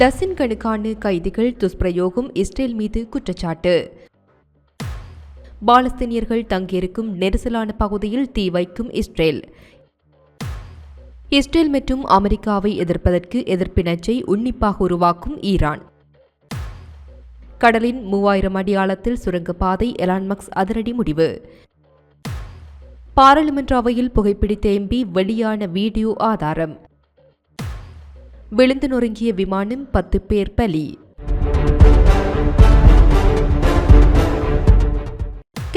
Dozen கணக்கான கைதிகள் துஷ்பிரயோகம் இஸ்ரேல் மீது குற்றச்சாட்டு. பாலஸ்தீனியர்கள் தங்கியிருக்கும் நெரிசலான பகுதியில் தீ வைக்கும் இஸ்ரேல். இஸ்ரேல் மற்றும் அமெரிக்காவை எதிர்ப்பதற்கு எதிர்ப்பினச்சை உன்னிப்பாக உருவாக்கும் ஈரான். கடலின் மூவாயிரம் அடி ஆழத்தில் சுரங்கப்பாதை எலான்மக்ஸ் அதிரடி முடிவு. பாராளுமன்ற அவையில் புகைப்பிடித்த எம்பி வெளியான வீடியோ ஆதாரம். விழுந்து நொறுங்கிய விமானம் பத்து பேர் பலி.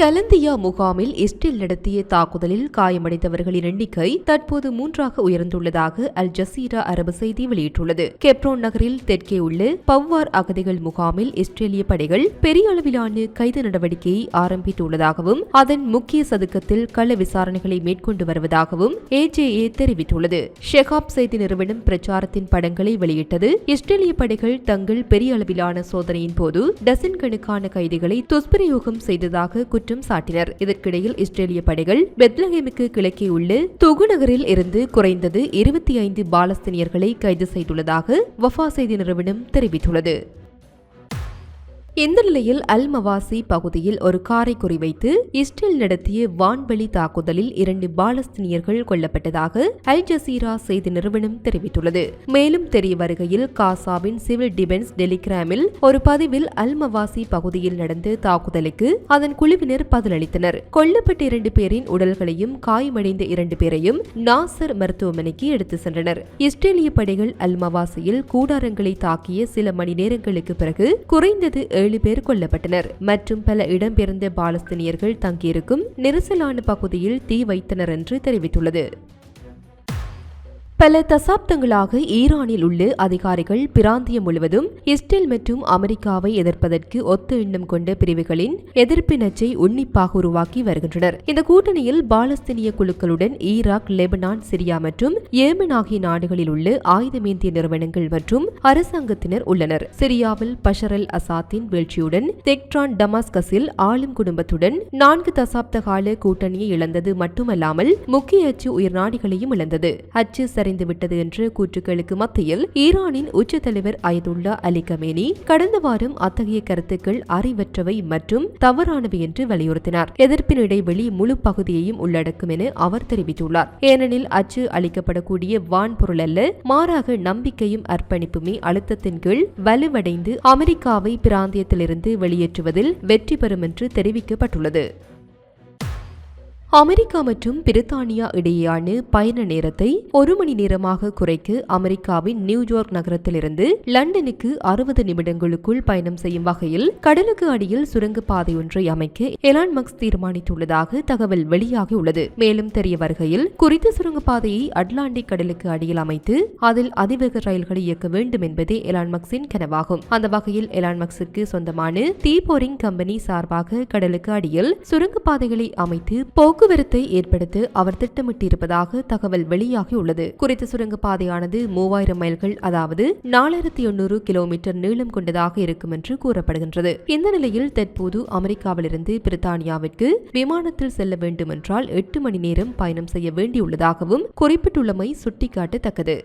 கலந்தியா முகாமில் இஸ்ரேல் நடத்திய தாக்குதலில் காயமடைந்தவர்களின் எண்ணிக்கை தற்போது மூன்றாக உயர்ந்துள்ளதாக அல் ஜசீரா அரபு செய்தி வெளியிட்டுள்ளது. கெப்ரோன் நகரில் தெற்கே உள்ள பவ்வார் அகதிகள் முகாமில் இஸ்ரேலிய படைகள் பெரிய அளவிலான கைது நடவடிக்கையை ஆரம்பித்துள்ளதாகவும் அதன் முக்கிய சதுக்கத்தில் கள விசாரணைகளை மேற்கொண்டு வருவதாகவும் ஏஜேஏ தெரிவித்துள்ளது. ஷெகாப் செய்தி நிறுவனம் பிரச்சாரத்தின் படங்களை வெளியிட்டது. இஸ்ரேலிய படைகள் தங்கள் பெரிய அளவிலான சோதனையின் போது டசன் கணக்கான கைதிகளை துஷ்பிரயோகம் செய்ததாக குற்றம் சாட்டினர் இதற்கிடையில் இஸ்ரேலிய படைகள் பெத்லஹேமுக்கு கிழக்கே உள்ள தொகு நகரில் இருந்து குறைந்தது இருபத்தி ஐந்து பாலஸ்தீனியர்களை கைது செய்துள்ளதாக வஃபா செய்தி நிறுவனம் தெரிவித்துள்ளது. இந்த நிலையில் அல் மவாசி பகுதியில் ஒரு காரை குறிவைத்து இஸ்ரேல் நடத்திய வான்வெளி தாக்குதலில் இரண்டு பாலஸ்தீனியர்கள் கொல்லப்பட்டதாக அல் ஜசீரா செய்தி நிறுவனம் தெரிவித்துள்ளது. மேலும் தெரிய வருகையில் காசாவின் சிவில் டிஃபென்ஸ் டெலிகிராமில் ஒரு பதிவில் அல் மவாசி பகுதியில் நடந்த தாக்குதலுக்கு அதன் குழுவினர் பதிலளித்தனர். கொல்லப்பட்ட இரண்டு பேரின் உடல்களையும் காயமடைந்த இரண்டு பேரையும் நாசர் மருத்துவமனைக்கு எடுத்து சென்றனர். இஸ்ரேலிய படைகள் அல் மவாசியில் கூடாரங்களை தாக்கிய சில மணி நேரங்களுக்கு பிறகு குறைந்தது ஏழு பேர் கொல்லப்பட்டனர். மற்றும் பல இடம்பெயர்ந்த பாலஸ்தீனியர்கள் தங்கியிருக்கும் நெரிசலான பகுதியில் தீ வைத்தனர் என்று தெரிவித்துள்ளது. பல தசாப்தங்களாக ஈரானில் உள்ள அதிகாரிகள் பிராந்தியம் முழுவதும் இஸ்ரேல் மற்றும் அமெரிக்காவை எதிர்ப்பதற்கு ஒத்த எண்ணம் கொண்ட பிரிவுகளின் எதிர்ப்பினச்சை உன்னிப்பாக உருவாக்கி வருகின்றனர். இந்த கூட்டணியில் பாலஸ்தீனிய குழுக்களுடன் ஈராக் லெபனான் சிரியா மற்றும் ஏமன் ஆகிய நாடுகளில் உள்ள ஆயுதமேந்திய நிறுவனங்கள் மற்றும் அரசாங்கத்தினர் உள்ளனர். சிரியாவில் பஷர் அல் அசாத்தின் வீழ்ச்சியுடன் தெக்ட்ரான் டமாஸ்கஸில் ஆளும் குடும்பத்துடன் நான்கு தசாப்த கால கூட்டணியை இழந்தது மட்டுமல்லாமல் முக்கிய அச்சு உயிர் நாடுகளையும் இழந்தது. அச்சு சரிந்துவிட்டது என்ற கூற்றுக்களுக்கு மத்தியில் ஈரானின் உச்ச தலைவர் அயதுல்லா அலி கமேனி கடந்த வாரம் அத்தகைய கருத்துக்கள் அறிவற்றவை மற்றும் தவறானவை என்று வலியுறுத்தினார். எதிர்ப்பின் இடைவெளி முழு பகுதியையும் உள்ளடக்கும் என அவர் தெரிவித்துள்ளார். ஏனெனில் அச்சு அளிக்கப்படக்கூடிய வான்பொருள் அல்ல மாறாக நம்பிக்கையும் அர்ப்பணிப்புமே அழுத்தத்தின் கீழ் வலுவடைந்து அமெரிக்காவை பிராந்தியத்திலிருந்து வெளியேற்றுவதில் வெற்றி பெறும் என்று தெரிவிக்கப்பட்டுள்ளது. அமெரிக்கா மற்றும் பிரித்தானியா இடையேயான பயண நேரத்தை ஒரு மணி நேரமாக குறைக்க அமெரிக்காவின் நியூயார்க் நகரத்திலிருந்து லண்டனுக்கு அறுபது நிமிடங்களுக்குள் பயணம் செய்யும் வகையில் கடலுக்கு அடியில் சுரங்கப்பாதை ஒன்றை அமைக்க எலான் மக்ஸ் தீர்மானித்துள்ளதாக தகவல் வெளியாகியுள்ளது மேலும் தெரிய வருகையில் குறித்த சுரங்கப்பாதையை அட்லாண்டிக் கடலுக்கு அடியில் அமைத்து அதில் அதிவேக ரயில்களை இயக்க வேண்டும் என்பதே எலான் மக்ஸின் கனவாகும். அந்த வகையில் எலான் மக்ஸுக்கு சொந்தமான தீபோரிங் கம்பெனி சார்பாக கடலுக்கு அடியில் சுரங்கப்பாதைகளை அமைத்து போக்குவரத்தை ஏற்படுத்த அவர் திட்டமிட்டிருப்பதாக தகவல் வெளியாகியுள்ளது. குறித்த சுரங்கப்பாதையானது மூவாயிரம் மைல்கள் அதாவது நாலாயிரத்தி எண்ணூறு கிலோமீட்டர் நீளம் கொண்டதாக இருக்கும் என்று கூறப்படுகின்றது. இந்த நிலையில் தற்போது அமெரிக்காவிலிருந்து பிரித்தானியாவிற்கு விமானத்தில் செல்ல வேண்டுமென்றால் எட்டு மணி நேரம் பயணம் செய்ய வேண்டியுள்ளதாகவும் குறிப்பிட்டுள்ளமை சுட்டிக்காட்டத்தக்கது.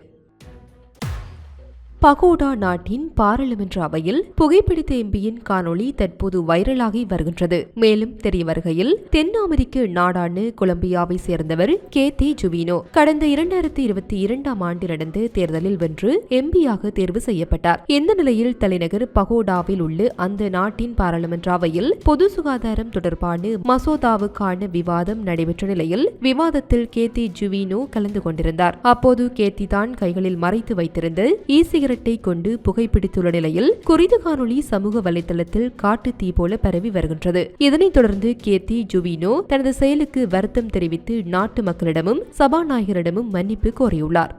பகோடா நாட்டின் பாராளுமன்ற அவையில் புகைப்பிடித்த எம்பியின் காணொளி தற்போது வைரலாகி வருகின்றது. மேலும் தெரிய வருகையில் தென் அமெரிக்க நாடான கொலம்பியாவை சேர்ந்தவர் கே. தே. ஜுவினோ கடந்த இரண்டாயிரத்தி இருபத்தி இரண்டாம் ஆண்டு நடந்த தேர்தலில் வென்று எம்பியாக தேர்வு செய்யப்பட்டார். இந்த நிலையில் தலைநகர் பகோடாவில் உள்ள அந்த நாட்டின் பாராளுமன்ற அவையில் பொது சுகாதாரம் தொடர்பான மசோதாவுக்கான விவாதம் நடைபெற்ற நிலையில் விவாதத்தில் கேத்தி ஜுவினோ கலந்து கொண்டிருந்தார். அப்போது கேத்தி தான் கைகளில் மறைத்து வைத்திருந்த இ சிகரெட்டை கொண்டு புகைப்பிடித்துள்ள நிலையில் குறித்த காணொளி சமூக வலைதளத்தில் காட்டு தீ போல பரவி வருகின்றது. இதனைத் தொடர்ந்து கேத்தி ஜுவினோ தனது செயலுக்கு வருத்தம் தெரிவித்து நாட்டு மக்களிடமும் சபாநாயகரிடமும் மன்னிப்பு கோரியுள்ளார்.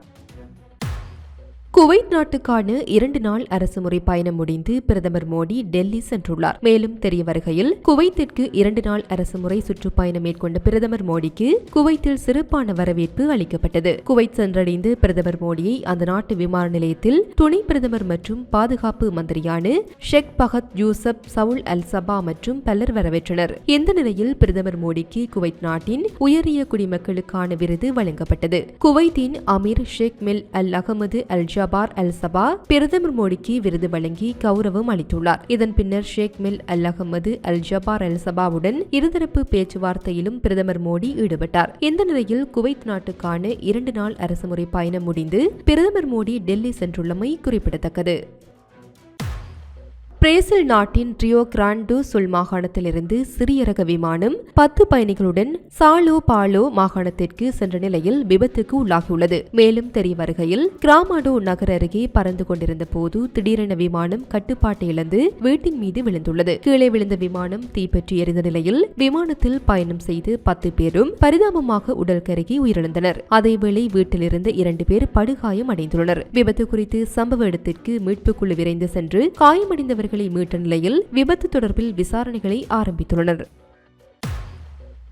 குவைத் நாட்டுக்கான இரண்டு நாள் அரசுமுறை பயணம் முடிந்து பிரதமர் மோடி டெல்லி சென்றுள்ளார். மேலும் தெரிய வருகையில் குவைத்திற்கு இரண்டு நாள் அரசுமுறை சுற்றுப்பயணம் மேற்கொண்ட பிரதமர் மோடிக்கு குவைத்தில் சிறப்பான வரவேற்பு அளிக்கப்பட்டது. குவைத் சென்றடைந்து பிரதமர் மோடியை அந்த நாட்டு விமான நிலையத்தில் துணை பிரதமர் மற்றும் பாதுகாப்பு மந்திரியான ஷெக் பகத் யூசப் சவுல் அல் சபா மற்றும் பலர் வரவேற்றனர். இந்த நிலையில் பிரதமர் மோடிக்கு குவைத் நாட்டின் உயரிய குடிமக்களுக்கான விருது வழங்கப்பட்டது. குவைத்தின் அமீர் ஷேக் மில் அல் அகமது அல் ஜா ஜபார் அல் சபா பிரதமர் மோடிக்கு விருது வழங்கி கௌரவம் அளித்துள்ளார். இதன் பின்னர் Sheikh mill Al Ahmad Al Jaber Al சபாவுடன் இருதரப்பு பேச்சுவார்த்தையிலும் பிரதமர் மோடி ஈடுபட்டார். இந்த நிலையில் குவைத் நாட்டுக்கான இரண்டு நாள் அரசுமுறை பயணம் முடிந்து பிரதமர் மோடி டெல்லி சென்றுள்ளமை குறிப்பிடத்தக்கது. பிரேசில் நாட்டின் ரியோ கிராண்டு சுல் மாகாணத்திலிருந்து சிறிய ரக விமானம் பத்து பயணிகளுடன் சாலோ பாலோ மாகாணத்திற்கு சென்ற நிலையில் விபத்துக்கு உள்ளாகியுள்ளது. மேலும் தெரிய வருகையில் கிராமாடோ நகர் அருகே பறந்து கொண்டிருந்த போது திடீரென விமானம் கட்டுப்பாட்டை இழந்து வீட்டின் மீது விழுந்துள்ளது. கீழே விழுந்த விமானம் தீப்பற்றி எரிந்த நிலையில் விமானத்தில் பயணம் செய்து பத்து பேரும் பரிதாபமாக உடல் கருகி உயிரிழந்தனர். அதேவேளை வீட்டில் இருந்த இரண்டு பேர் படுகாயம் அடைந்துள்ளனர். விபத்து குறித்து சம்பவ இடத்திற்கு மீட்புக்குழு விரைந்து சென்று காயமடைந்தவர்கள் அவர்களை மீட்ட நிலையில் விபத்து தொடர்பில் விசாரணைகளை ஆரம்பித்துள்ளனர்.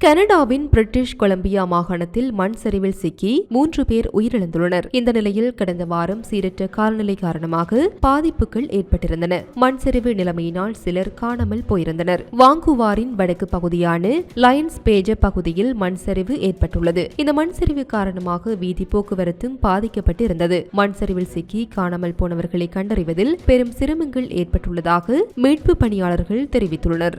கனடாவின் பிரிட்டிஷ் கொலம்பியா மாகாணத்தில் மண் சரிவில் சிக்கி மூன்று பேர் உயிரிழந்துள்ளனர். இந்த நிலையில் கடந்த வாரம் சீரற்ற காலநிலை காரணமாக பாதிப்புகள் ஏற்பட்டிருந்தன. மண் சரிவு நிலைமையினால் சிலர் காணாமல் போயிருந்தனர். வாங்குவாரின் வடக்கு பகுதியான லயன்ஸ் பேஜ பகுதியில் மண் சரிவு ஏற்பட்டுள்ளது. இந்த மண் சரிவு காரணமாக வீதி போக்குவரத்தும் பாதிக்கப்பட்டிருந்தது. மண் சரிவில் சிக்கி காணாமல் போனவர்களை கண்டறிவதில் பெரும் சிரமங்கள் ஏற்பட்டுள்ளதாக மீட்பு பணியாளர்கள் தெரிவித்துள்ளனர்.